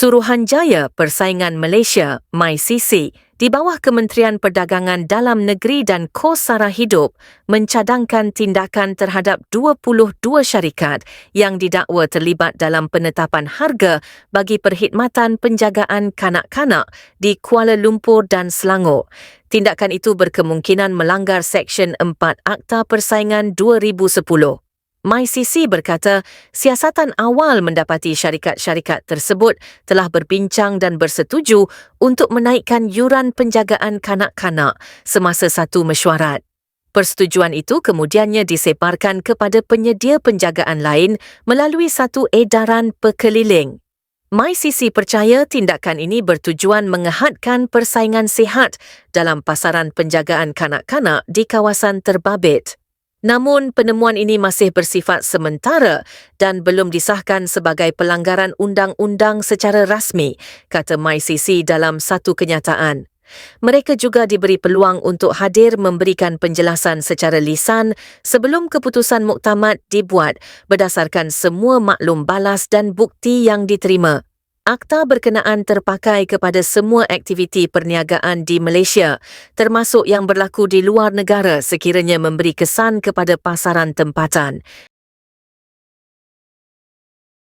Suruhanjaya Persaingan Malaysia MyCC di bawah Kementerian Perdagangan Dalam Negeri dan Kos Sara Hidup mencadangkan tindakan terhadap 22 syarikat yang didakwa terlibat dalam penetapan harga bagi perkhidmatan penjagaan kanak-kanak di Kuala Lumpur dan Selangor. Tindakan itu berkemungkinan melanggar Seksyen 4 Akta Persaingan 2010. MyCC berkata siasatan awal mendapati syarikat-syarikat tersebut telah berbincang dan bersetuju untuk menaikkan yuran penjagaan kanak-kanak semasa satu mesyuarat. Persetujuan itu kemudiannya diseparkan kepada penyedia penjagaan lain melalui satu edaran pekeliling. MyCC percaya tindakan ini bertujuan mengehadkan persaingan sihat dalam pasaran penjagaan kanak-kanak di kawasan terbabit. Namun penemuan ini masih bersifat sementara dan belum disahkan sebagai pelanggaran undang-undang secara rasmi, kata MyCC dalam satu kenyataan. Mereka juga diberi peluang untuk hadir memberikan penjelasan secara lisan sebelum keputusan muktamad dibuat berdasarkan semua maklum balas dan bukti yang diterima. Akta berkenaan terpakai kepada semua aktiviti perniagaan di Malaysia, termasuk yang berlaku di luar negara sekiranya memberi kesan kepada pasaran tempatan.